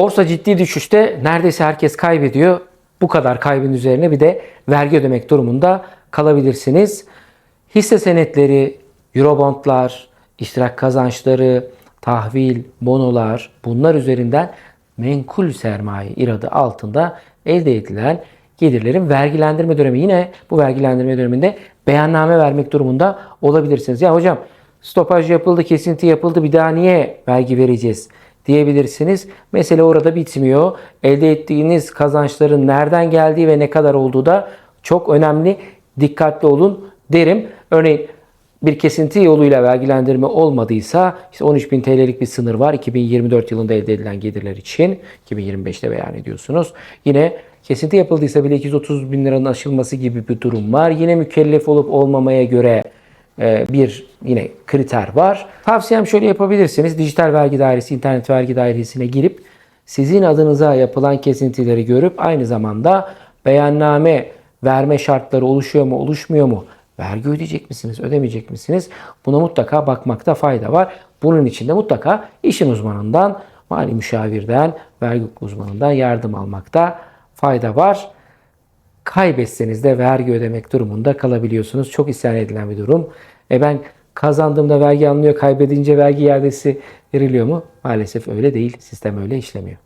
Borsa ciddi düşüşte neredeyse herkes kaybediyor. Bu kadar kaybın üzerine bir de vergi ödemek durumunda kalabilirsiniz. Hisse senetleri, eurobondlar, iştirak kazançları, tahvil, bonolar bunlar üzerinden menkul sermaye iradı altında elde edilen gelirlerin vergilendirme dönemi. Yine bu vergilendirme döneminde beyanname vermek durumunda olabilirsiniz. Ya hocam stopaj yapıldı, kesinti yapıldı bir daha niye vergi vereceğiz diyebilirsiniz. Mesele orada bitmiyor. Elde ettiğiniz kazançların nereden geldiği ve ne kadar olduğu da çok önemli. Dikkatli olun derim. Örneğin bir kesinti yoluyla vergilendirme olmadıysa işte 13.000 TL'lik bir sınır var 2024 yılında elde edilen gelirler için 2025'te beyan ediyorsunuz. Yine kesinti yapıldıysa bile 230 bin liranın aşılması gibi bir durum var. Yine mükellef olup olmamaya göre bir yine kriter var. Tavsiyem şöyle yapabilirsiniz. Dijital vergi dairesi, internet vergi dairesine girip sizin adınıza yapılan kesintileri görüp aynı zamanda beyanname verme şartları oluşuyor mu, oluşmuyor mu? Vergi ödeyecek misiniz, ödemeyecek misiniz? Buna mutlaka bakmakta fayda var. Bunun için de mutlaka işin uzmanından, mali müşavirden, vergi uzmanından yardım almakta fayda var. Kaybetseniz de vergi ödemek durumunda kalabiliyorsunuz. Çok isyan edilen bir durum. E ben kazandığımda vergi alınıyor, kaybedince vergi iadesi veriliyor mu? Maalesef öyle değil. Sistem öyle işlemiyor.